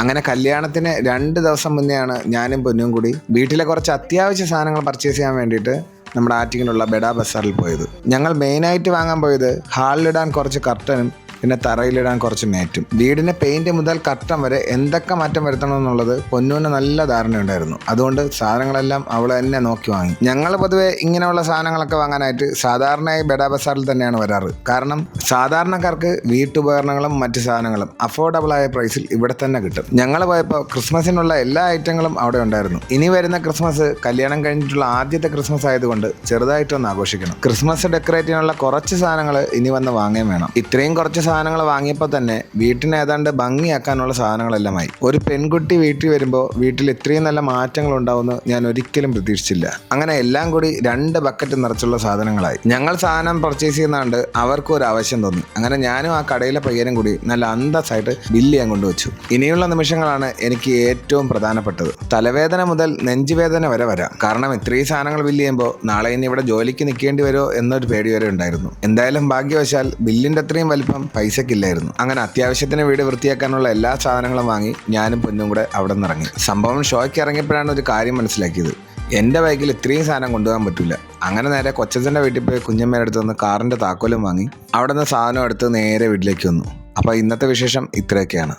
അങ്ങനെ കല്യാണത്തിന് രണ്ട് ദിവസം മുന്നെയാണ് ഞാനും പൊന്നും കൂടി വീട്ടിലെ കുറച്ച് അത്യാവശ്യ സാധനങ്ങൾ പർച്ചേസ് ചെയ്യാൻ വേണ്ടിയിട്ട് നമ്മുടെ ആറ്റിങ്ങിലുള്ള ബെഡാ ബസാറിൽ പോയത്. ഞങ്ങൾ മെയിനായിട്ട് വാങ്ങാൻ പോയത് ഹാളിലിടാൻ കുറച്ച് കർട്ടനും പിന്നെ തറയിലിടാൻ കുറച്ച് മാറ്റും. വീടിന് പെയിന്റ് മുതൽ കട്ടം വരെ എന്തൊക്കെ മാറ്റം വരുത്തണം എന്നുള്ളത് പൊന്നൂന് നല്ല ധാരണയുണ്ടായിരുന്നു. അതുകൊണ്ട് സാധനങ്ങളെല്ലാം അവൾ തന്നെ നോക്കി വാങ്ങി. ഞങ്ങൾ പൊതുവെ ഇങ്ങനെയുള്ള സാധനങ്ങളൊക്കെ വാങ്ങാനായിട്ട് സാധാരണയായി ബെഡാ ബസാറിൽ തന്നെയാണ് വരാറ്. കാരണം സാധാരണക്കാർക്ക് വീട്ടുപകരണങ്ങളും മറ്റ് സാധനങ്ങളും അഫോർഡബിൾ ആയ പ്രൈസിൽ ഇവിടെ തന്നെ കിട്ടും. ഞങ്ങൾ പോയപ്പോൾ ക്രിസ്മസിനുള്ള എല്ലാ ഐറ്റങ്ങളും അവിടെ ഉണ്ടായിരുന്നു. ഇനി വരുന്ന ക്രിസ്മസ് കല്യാണം കഴിഞ്ഞിട്ടുള്ള ആദ്യത്തെ ക്രിസ്മസ് ആയതുകൊണ്ട് ചെറുതായിട്ടൊന്ന് ആഘോഷിക്കണം. ക്രിസ്മസ് ഡെക്കറേറ്റ് ചെയ്യാനുള്ള കുറച്ച് സാധനങ്ങൾ ഇനി വന്ന് വാങ്ങുകയും വേണം. ഇത്രയും കുറച്ച് സാധനങ്ങൾ വാങ്ങിയപ്പോൾ തന്നെ വീട്ടിനെ ഏതാണ്ട് ഭംഗിയാക്കാനുള്ള സാധനങ്ങളെല്ലാമായി ഒരു പെൺകുട്ടി വീട്ടിൽ വരുമ്പോൾ വീട്ടിൽ ഇത്രയും നല്ല മാറ്റങ്ങൾ ഉണ്ടാവുമെന്ന് ഞാൻ ഒരിക്കലും പ്രതീക്ഷിച്ചില്ല. അങ്ങനെ എല്ലാം കൂടി രണ്ട് ബക്കറ്റ് നിറച്ചുള്ള സാധനങ്ങളായി. ഞങ്ങൾ സാധനം പർച്ചേസ് ചെയ്യുന്നതുകൊണ്ട് അവർക്കും ഒരു ആവശ്യം തോന്നി. അങ്ങനെ ഞാനും ആ കടയിലെ പയ്യനും കൂടി നല്ല അന്തസ്സായിട്ട് ബില്ല് ഞാൻ കൊണ്ടുവച്ചു. ഇനിയുള്ള നിമിഷങ്ങളാണ് എനിക്ക് ഏറ്റവും പ്രധാനപ്പെട്ടത്. തലവേദന മുതൽ നെഞ്ചുവേദന വരെ വരാം. കാരണം ഇത്രയും സാധനങ്ങൾ ബില്ല് ചെയ്യുമ്പോൾ നാളെ ഇനി ഇവിടെ ജോലിക്ക് നിൽക്കേണ്ടി വരുമോ എന്നൊരു പേടി വരെ ഉണ്ടായിരുന്നു. എന്തായാലും ഭാഗ്യവശാൽ ബില്ലിന്റെ അത്രയും വലിപ്പം പൈസക്കില്ലായിരുന്നു. അങ്ങനെ അത്യാവശ്യത്തിന് വീട് വൃത്തിയാക്കാനുള്ള എല്ലാ സാധനങ്ങളും വാങ്ങി ഞാനും പൊന്നും കൂടെ അവിടെ നിന്ന് ഇറങ്ങി സംഭവം ഷോയ്ക്ക് ഇറങ്ങിയപ്പോഴാണ് ഒരു കാര്യം മനസ്സിലാക്കിയത്. എന്റെ ബൈക്കിൽ ഇത്രയും സാധനം കൊണ്ടുപോകാൻ പറ്റില്ല. അങ്ങനെ നേരെ കൊച്ചച്ഛന്റെ വീട്ടിൽ പോയി കുഞ്ഞമ്മയുടെ അടുത്ത് നിന്ന് കാറിന്റെ താക്കോലും വാങ്ങി അവിടെ നിന്ന് സാധനം എടുത്ത് നേരെ വീട്ടിലേക്ക് വന്നു. അപ്പോൾ ഇന്നത്തെ വിശേഷം ഇത്രയൊക്കെയാണ്.